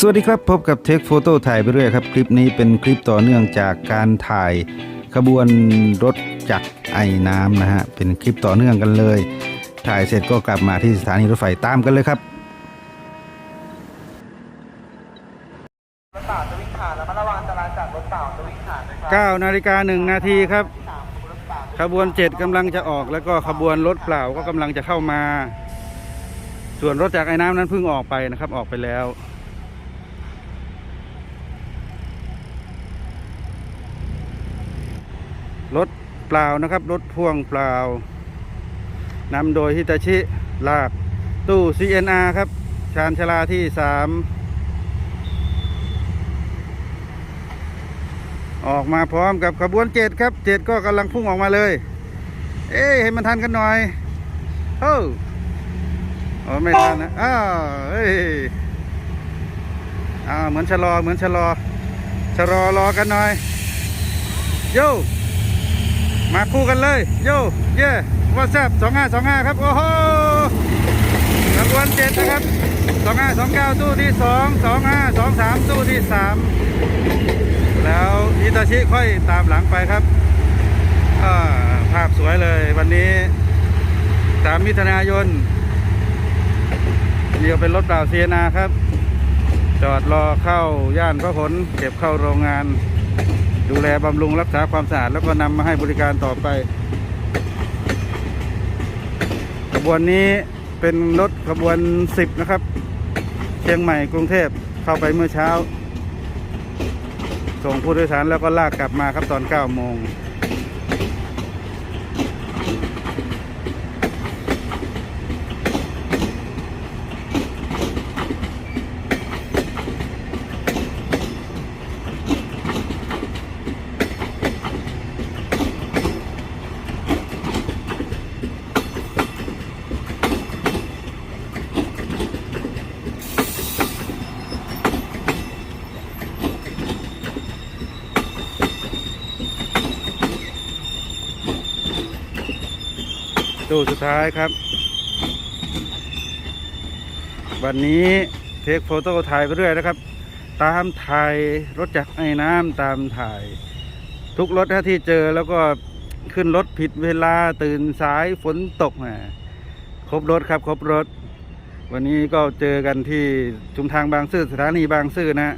สวัสดีครับ พบกับเทคโฟโต้ถ่ายไปเรื่อยครับ คลิปนี้เป็นคลิปต่อเนื่องจากการถ่ายขบวนรถจักรไอ้น้ำนะฮะ เป็นคลิปต่อเนื่องกันเลย ถ่ายเสร็จก็กลับมาที่สถานีรถไฟตามกันเลยครับรถเปล่าจะวิ่งผ่านแล้วมาระวังอันตรายจากรถเปล่าจะวิ่งผ่านนะครับ9นาฬิกา1นาทีครับสามรถเปล่าขบวน 7กำลังจะออกแล้วก็ขบวนรถเปล่าก็กำลังจะเข้ามา ส่วนรถจากรไอ้น้ำนั้นเพิ่งออกไปนะครับออกไปแล้ว รถเปล่านะครับ รถพ่วงเปล่านำโดยฮิตาชิ ลาก ตู้ CNR ครับ ชานชลาที่ 3 ออกมาพร้อมกับขบวนเจ็ดครับเจ็ดก็กำลังพุ่งออกมาเลย เอ้ยให้มันทันกันหน่อยเฮ้โอ้ไม่ทันนะ อ้าวเฮ้ยอ้าวเหมือนชะลอ เหมือนชะลอ ชะลอรอกันหน่อย โย มาคู่กันเลย โยเย่วอทแซบสองห้าสองห้าครับ โอ้โหขบวนเจ็ดนะครับสองห้าสองเก้าตู้ที่สองสองห้าสองสามตู้ที่สามแล้วอิตาชิค่อยตามหลังไปครับภาพสวยเลยวันนี้สามมิถุนายนนี่ก็เป็นรถเปล่าเซียนาครับ จอดรอเข้าย่านพระผลเก็บเข้าโรงงาน ดูแลบำรุงรักษาความสะอาดแล้วก็นำมาให้บริการต่อไปขบวนนี้เป็นรถขบวน 10 นะครับ เชียงใหม่กรุงเทพเข้าไปเมื่อเช้า ส่งผู้โดยสารแล้วก็ลากกลับมาครับตอน 9 โมงู้สุดท้ายครับ วันนี้เทคโฟโต้ถ่ายไปเรื่อยนะครับ ตามถ่ายรถจักรไอ้น้ำตามถ่าย ทุกรถที่เจอแล้วก็ขึ้นรถผิดเวลาตื่นสายฝนตกแหมครบรถครับ ครบรถ วันนี้ก็เจอกันที่ชุมทางบางซื่อสถานีบางซื่อนะ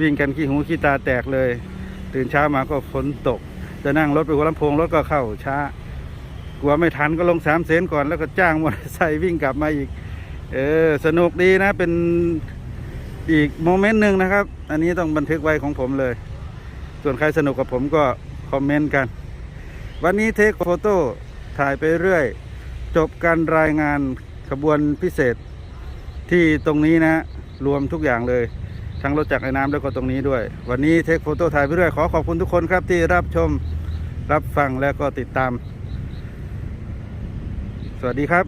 วิ่งกันขี้หูขี้ตาแตกเลย ตื่นเช้ามาก็ฝนตก จะนั่งรถไปหัวลำโพงรถก็เข้าช้า กลัวไม่ทันก็ลงสามเซนก่อนแล้วก็จ้างมอเตอร์ไซค์วิ่งกลับมาอีก เออสนุกดีนะเป็นอีกโมเมนต์หนึ่งนะครับ อันนี้ต้องบันทึกไว้ของผมเลย ส่วนใครสนุกกับผมก็คอมเมนต์กัน วันนี้เทคโฟโต้ถ่ายไปเรื่อย จบการรายงานขบวนพิเศษที่ตรงนี้นะ รวมทุกอย่างเลย ทั้งรถจักรไอ้น้ำแล้วก็ตรงนี้ด้วย วันนี้เทคโฟโต้ถ่ายไปเรื่อย ขอขอบคุณทุกคนครับที่รับชมรับฟังและก็ติดตาม สวัสดีครับ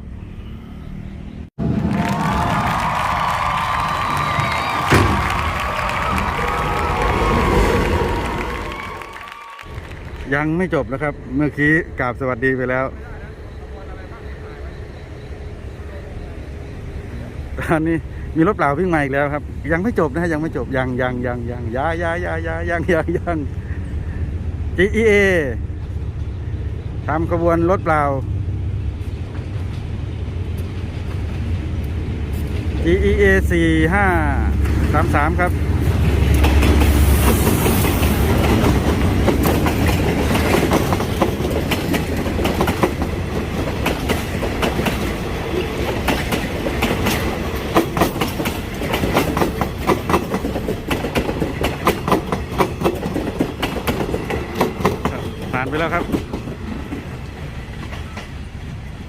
ยังไม่จบนะครับ เมื่อกี้กราบสวัสดีไปแล้ว ตอนนี้มีรถเปล่าวิ่งมาอีกแล้วครับ ยังไม่จบนะฮะยังไม่จบยังยังยังยังยายายายายังยังยัง GEA ทำขบวนรถเปล่า GEA สี่ห้าสามสามครับ ผ่านไปแล้วครับ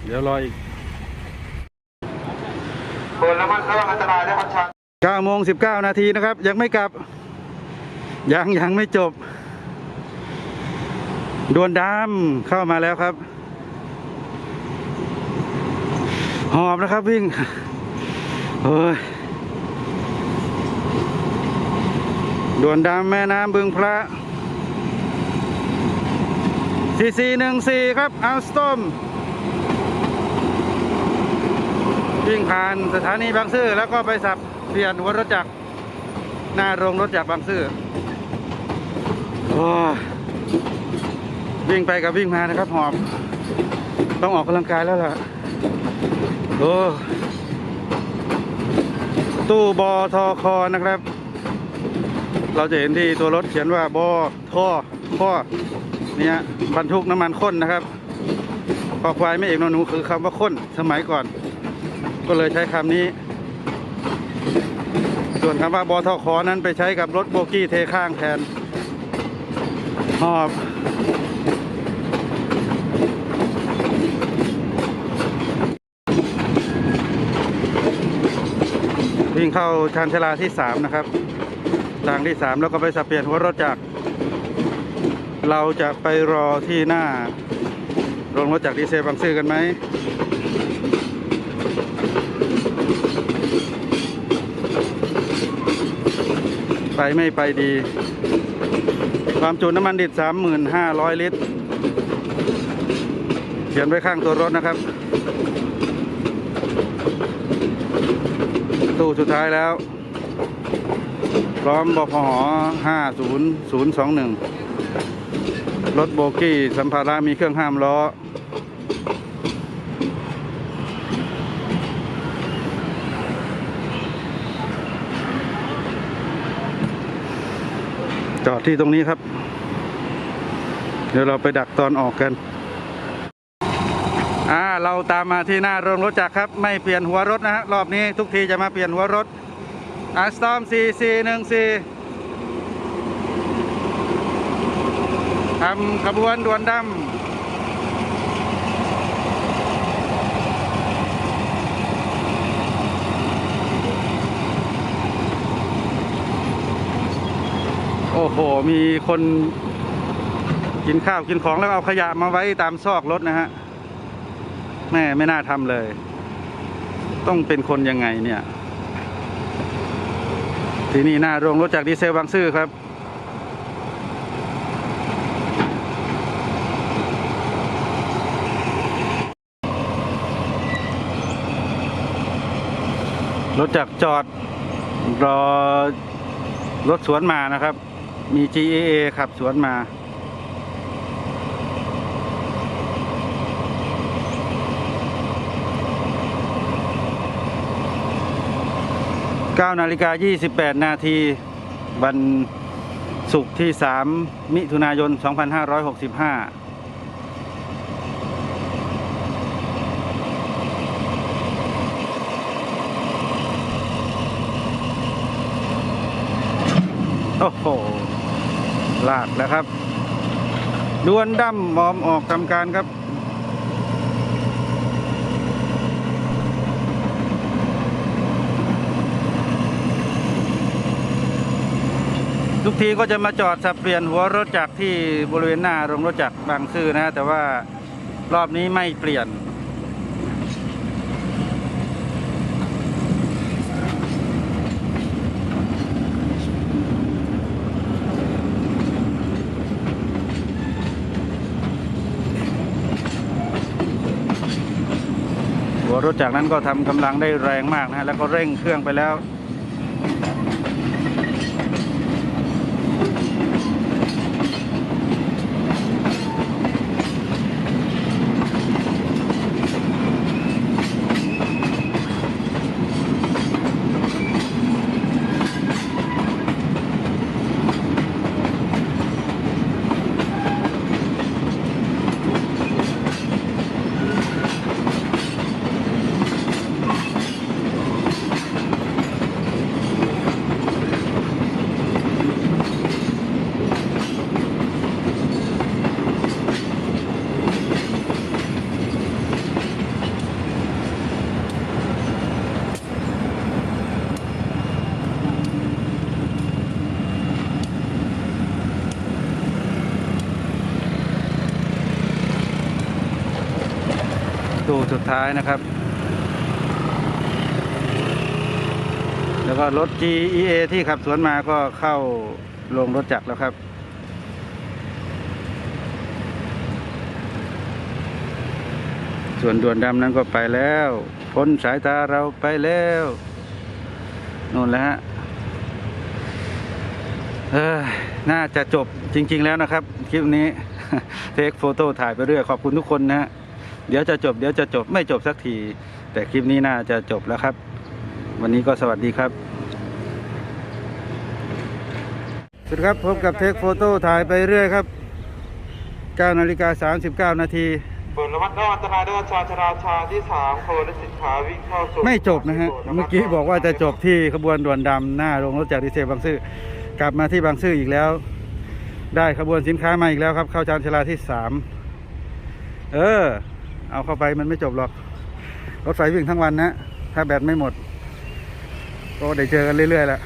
เดี๋ยวรออีก คนระมัดระวังอันตรายด้วยครับชัน 9โมง19 นาทีนะครับ ยังไม่กลับ ยังยังไม่จบดวนดำเข้ามาแล้วครับ หอบนะครับวิ่งโอ้ยดวนดำแม่น้ำบึงพระ4414ครับอัลสตอมวิ่งผ่านสถานีบางซื่อแล้วก็ไปสับ เปลี่ยนหัวรถจักรหน้าโรงรถจากบางซื่อโอ้ยวิ่งไปกับวิ่งมานะครับหอบต้องออกกำลังกายแล้วล่ะโอ้ตู้บอทอคอนะครับ เราจะเห็นที่ตัวรถเขียนว่าบอท่อข้อเนี่ยบรรทุกน้ำมันข้นนะครับคอควายไม่เอกนอนหนูคือคำว่าข้นสมัยก่อน ก็เลยใช้คำนี้ ส่วนคำว่าบอทอคอนั้นไปใช้กับรถโบกี้เทข้างแทนหอบวิ่งเข้าชานชลาที่สามนะครับ ทางที่สามแล้วก็ไปสับเปลี่ยนหัวรถจักรเราจะไปรอที่หน้า โรงรถจักรดีเซลบางซื่อกันไหม ไปไม่ไปดี ความจุน้ำมันดิบ3,500 ลิตร เขียนไว้ข้างตัวรถนะครับ ตู้สุดท้ายแล้ว พร้อมบพห50021 รถโบกี้สัมภาระมีเครื่องห้ามล้อ จอดที่ตรงนี้ครับ เดี๋ยวเราไปดักตอนออกกัน อ่า เราตามมาที่หน้าโรงรถจักรครับ ไม่เปลี่ยนหัวรถนะฮะ รอบนี้ทุกทีจะมาเปลี่ยนหัวรถอัสตอม4414ทำขบวนด่วนดำ อ้โห มีคนกินข้าวกินของแล้วเอาขยะมาไว้ตามซอกรถนะฮะ แม่ไม่น่าทำเลย ต้องเป็นคนยังไงเนี่ย ที่นี่หน้าโรงรถจากดีเซลบางซื่อครับรถจากจอดรอรถสวนมานะครับ มี GAA ขับสวนมาเก้านาฬิกายี่สิบแปดนาทีวันศุกร์ที่สามมิถุนายนสองพันห้าร้อยหกสิบห้าโอ้โห ลากแล้วครับดวนดั้มมอมออกทำการครับ ทุกทีก็จะมาจอดสับเปลี่ยนหัวรถจักรที่บริเวณหน้าโรงรถจักรบางซื่อนะ แต่ว่ารอบนี้ไม่เปลี่ยน รถจากนั้นก็ทำกำลังได้แรงมากนะแล้วก็เร่งเครื่องไปแล้ว สุดท้ายนะครับ แล้วก็รถ GEA ที่ขับสวนมาก็เข้าลงรถจักรแล้วครับ ส่วนด่วนดำนั้นก็ไปแล้ว พ้นสายตาเราไปแล้วนู่นแหละฮะเออน่าจะจบจริง ๆ แล้วนะครับ คลิปนี้ เทคโฟโต้ถ่ายไปเรื่อย ขอบคุณทุกคนนะฮะ เดี๋ยวจะจบเดี๋ยวจะจบไม่จบสักที แต่คลิปนี้น่าจะจบแล้วครับ วันนี้ก็สวัสดีครับสวัสดีครับพบกับเทคโฟโต้ถ่ายไปเรื่อยครับ9นาฬิกา39 นาทีเปิดระมัดระวังอันตรายด้วยชาชราชาที่สามขบวนรถสินค้าวิ่งเข้าสู่ไม่จบนะฮะเมื่อกี้บอกว่าจะจบที่ขบวนด่วนดำหน้าโรงรถจากดีเซลบางซื่อกลับมาที่บางซื่ออีกแล้ว ได้ขบวนสินค้ามาอีกแล้วครับ เข้าชานชาลาที่สามเออ เอาเข้าไปมันไม่จบหรอก รถไฟวิ่งทั้งวันนะ ถ้าแบตไม่หมด ก็ได้เจอกันเรื่อยๆแหละ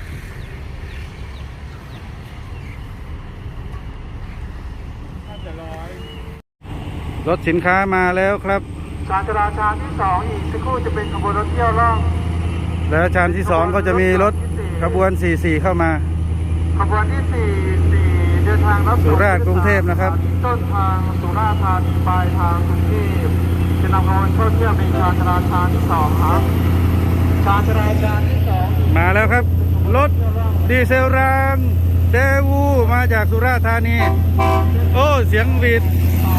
รถสินค้ามาแล้วครับชาชราชาที่สองอีกสักครู่จะเป็นขบวนรถเที่ยวล่อง แล้วชานที่สองก็จะมีรถขบวน 44 เข้ามา ขบวนที่สี่สี่เดิ นทางรับส่งสุราษฎร์กรุงเทพนะครับต้นทางสุราษฎร์ธานีปลายทางกรุงเทพจะนำขบวนเข้าเที่ยวเป็นชาชราชาที่สองครับชาชราชาที่สองมาแล้วครับ รถดีเซลรางเดวูมาจากสุราษฎร์ธานี โอ้เสียงหวีด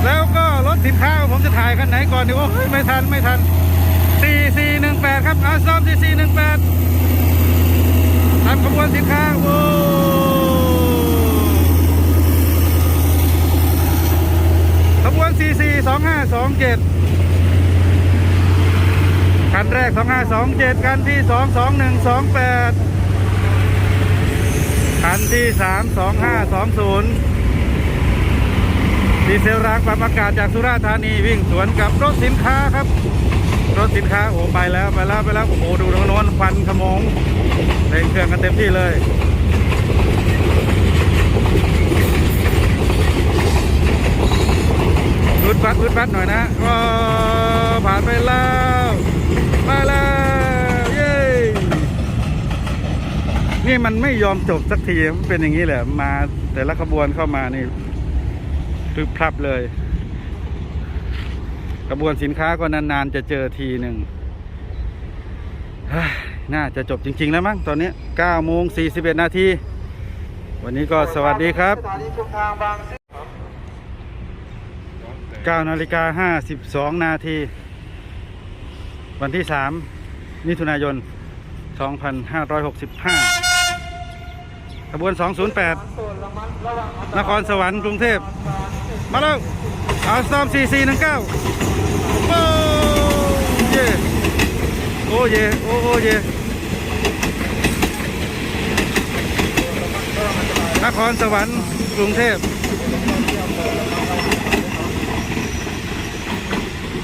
แล้วก็รถสินค้าผมจะถ่ายกันไหนก่อนดีโอ้ยไม่ทันไม่ทัน 4418 ครับอาซอม4418ทำขบวนสินค้าโอ้ขบวน 442527คันแรก2527คันที่22128คันที่32520ดีเซลรางปรับอากาศจากสุราษฎร์ธานีวิ่งสวนกับรถสินค้าครับ รถสินค้าโอ้ไปแล้วไปแล้วไปแล้วโอ้โหดูตรงโน้นควันขมงเร่งเครื่องกันเต็มที่เลย อุ ดบัดอุดบัดหน่อยนะผ่านไปแล้วมาแล้วเย้นี่มันไม่ยอมจบสักทีมันเป็นอย่างนี้แหละ มาแต่ละขบวนเข้ามานี่พรึบพรับเลยขบวนสินค้าก็นานๆ จะเจอทีหนึ่ง น่าจะจบจริง ๆ แล้วมั้งตอนนี้9โมง41 นาที วันนี้ก็สวัสดีครับ สถานีชุมทางบางซื่อ 9นาฬิกา52 นาที วันที่ 3 มิถุนายน 2565 ขบวน 208นระมัดระวังอันตนรายครสวรรค์กรุงเทพ มาแล้วอาซอม4419 โอ้เย โอ้เย โอ้โอ้เย นครสวรรค์กรุงเทพ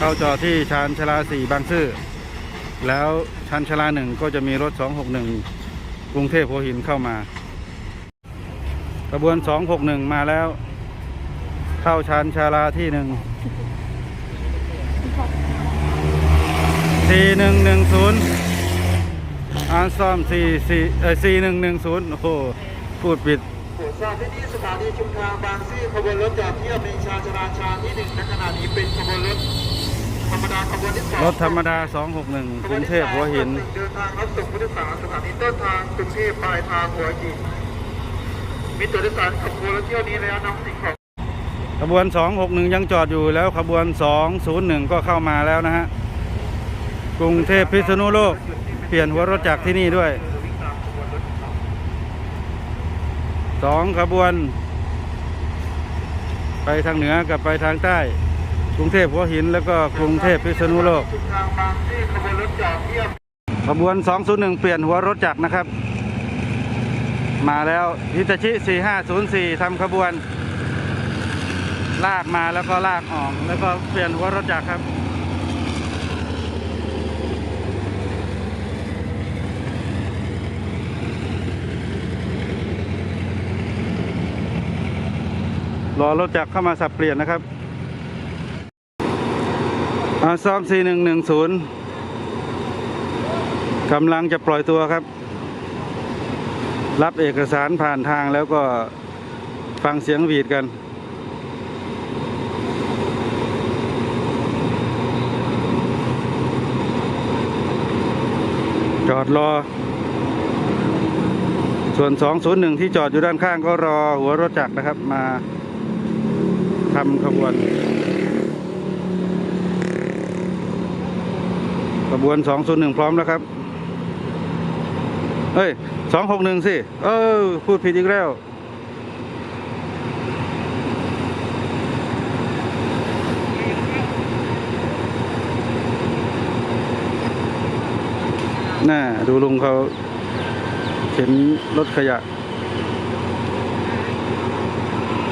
เข้าจอดที่ชานชาลาสี่บางซื่อแล้วชานชาลาหนึ่งก็จะมีรถ 261 กรุงเทพหัวหินเข้ามา กระบวน 261 มาแล้ว เข้าชานชาลาที่หนึ่งสี่หนึ่งหนึ่งศูนย์อาร์ซอมสี่สี่เออสี่หนึ่งหนึ่งศูนย์โอ้โหพูดผิดโปรดทราบที่นี่สถานีชุมทางบางซื่อขบวนรถจอดเที่ยวเป็นชาชราชาที่หนึ่งในขณะนี้เป็นขบวนรถ รรมดาขบวนที่สองรถธรรมดา 261 กรุงเทพหัวหิน เดินทางรับส่งผู้โดยสารสถานีต้นทางกรุงเทพปลายทางหัวหิน มีตัวโดยสารขบวนรถเที่ยวนี้แล้วนำสิ่งของขบวน 261 ยังจอดอยู่แล้วขบวน 201 ก็เข้ามาแล้วนะฮะ กรุงเทพพิษณุโลก เปลี่ยนหัวรถจากที่นี่ด้วยสองขบวน ไปทางเหนือกับไปทางใต้ กรุงเทพหัวหินแล้วก็กรุงเทพพิษณุโลกขบวนรถจอดเที่ยวขบวน 201 เปลี่ยนหัวรถจักรนะครับ มาแล้วฮิตาชิ 4504ทำขบวน ลากมาแล้วก็ลากออกแล้วก็เปลี่ยนหัวรถจักรครับรอรถจักรเข้ามาสับเปลี่ยนนะครับ อาซ้อม4110กำลังจะปล่อยตัวครับ รับเอกสารผ่านทางแล้วก็ฟังเสียงวีดกันจอดรอ ส่วน 201 ที่จอดอยู่ด้านข้างก็รอหัวรถจักรนะครับมาทำขบวน บวน201พร้อมแล้วครับเฮ้ย261สิ เออ พูดผิดอีกแล้วน่าดูลุงเขาเข็นรถขยะ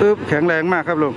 อึ๊บแข็งแรงมากครับลุง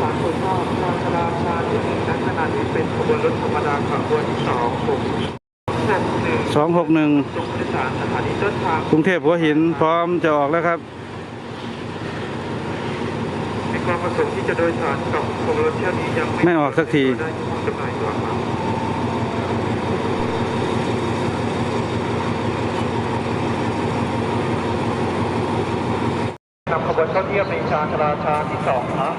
ทางคนเข้าชาชราชาที่หนึ่งณขณะนี้เป็นขบวนรถธรรมดาขบวนที่สองผมหกหนึ่ง 261จุงผู้โดยสารสถานีต้นทางกรุงเทพหัวหินพร้อมจะออกแล้วครับมีความประสงค์ที่จะโดยสารกับขบวนรถเที่ยวนี้ยังไม่ออกสักทีได้ที่ห้องจำหน่ายตั๋วครับนำขบวนเข้าเทียบในชาชราชาที่สองครับ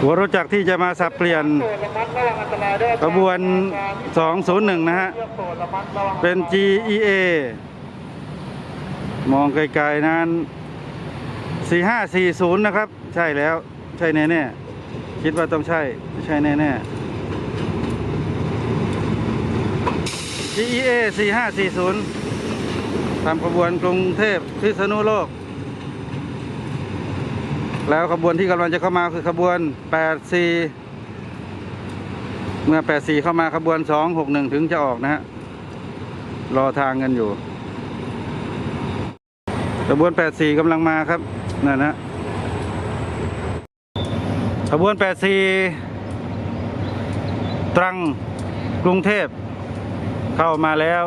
หัวรถจักรที่จะมาสับเปลี่ยนโประมัดระวังอันยด้วยขบวน 201 นะฮะ เป็น GEA มองไกลๆนั้น 4540 นะครับ ใช่แล้ว ใช่แน่ๆ คิดว่าต้องใช่ ใช่แน่ๆ GEA 4540ทำขบวนกรุงเทพพิษณุโลก แล้วขบวนที่กำลังจะเข้ามาคือขบวน 84 เมื่อ 84 เข้ามาขบวน 261 ถึงจะออกนะฮะ รอทางกันอยู่ ขบวน 84กำลังมาครับ นั่นนะ ขบวน 84 ตรัง กรุงเทพ เข้ามาแล้ว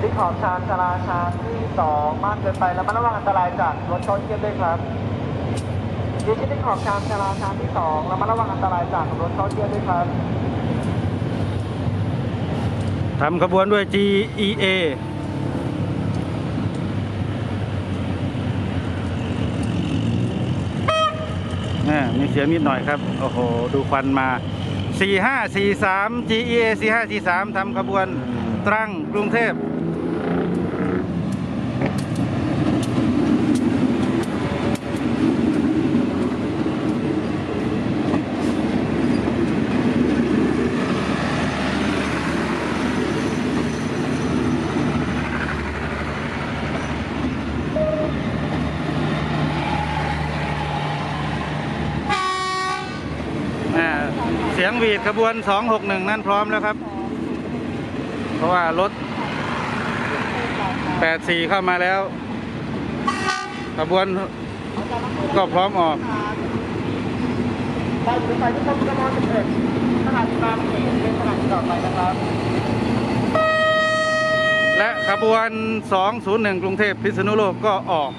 ที่ขอบชานชราชาที่สองมากเกินไปแล้วมันระวังอันตรายจากรถชนเทียบด้วยครับยืนที่ขอบชานชราชาที่สองแล้วมันระวังอันตรายจากรถชนเทียบด้วยครับทำขบวนด้วย GEA นี่มีเสียงนิดหน่อยครับ โอ้โห ดูควันมา 4543 GEA 4543ทำขบวนตรังกรุงเทพ อ่าเสี ยงหวีดขบวน 261 นั่นพร้อมแล้วครับ เพราะว่ารถ 84 เข้ามาแล้ว ขบวนก็พร้อมออกไปอยู่ในไฟที่ต้นกระบอกสิบเอ็ดขนาดบางสีเป็นขนาดต่อไปนะครับ และขบวน 201 กรุงเทพพิษณุโลกก็ออก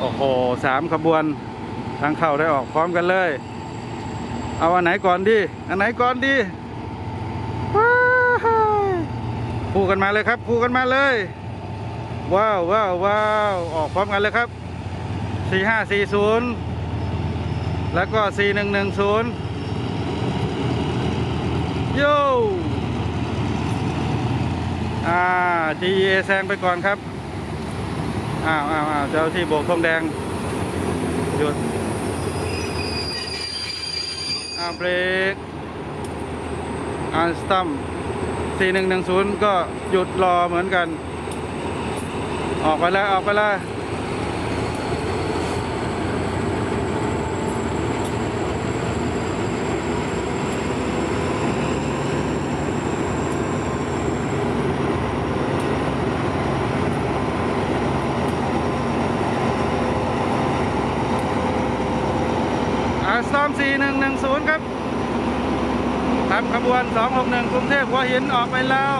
โอ้โหสามขบวนทางเข้าได้ออกพร้อมกันเลย เอาอันไหนก่อนดี อันไหนก่อนดีคู่กันมาเลยครับคู่กันมาเลย ว้าวว้าวว้าวออกพร้อมกันเลยครับ 4540 แล้วก็ 4110โย่อ่า GEA แซงไปก่อนครับ อ้าวอ้าวอ้าวเจ้าที่โบกธงแดงหยุด อ่าเบรกอ่าสตัม4110 ก็หยุดรอเหมือนกัน ออกไปแล้ว ออกไปแล้ว บวน 261 กรุงเทพหัวหินออกไปแล้ว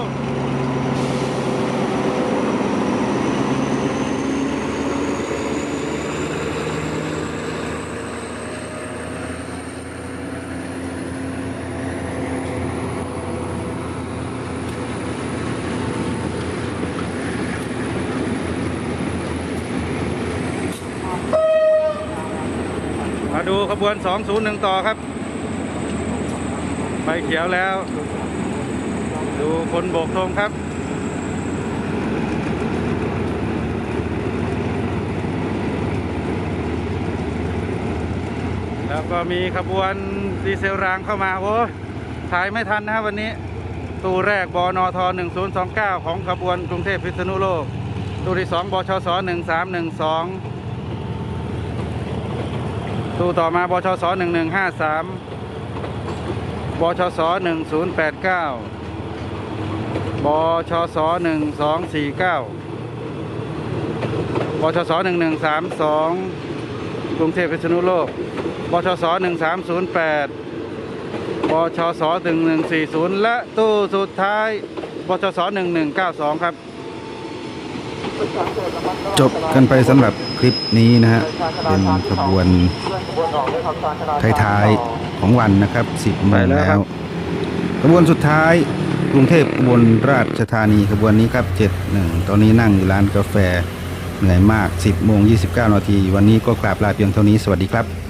มาดูขบวน 201 ต่อครับ ไฟเขียวแล้ว ดูคนโบกธงครับแล้วก็มีขบวนดีเซลรางเข้ามา โอ้ถ่ายไม่ทันนะครับวันนี้ ตู้แรกบนท1029 ของขบวนกรุงเทพพิษณุโลก ตู้ที่ 2บชส1312 ตู้ต่อมาบชส1153 ชส1089 บชส1249 บชส1132 กรุงเทพพิษณุโลก บชส1308 บชส1140 และตู้สุดท้าย บชส1192 ครับจบกันไปสำหรับคลิปนี้นะฮะเป็นขบวนท้ายๆ ของวันนะครับ10โมไปงแล้วครัแล้วบขบวนสุดท้ายกรุงเทพอุบลราชธานีขบวนนี้ครับ71ตอนนี้นั่งอยู่ร้านกาแฟเหนื่อยมาก 10โมง29นาทีวันนี้ก็กราบลาเพียงเท่านี้สวัสดีครับ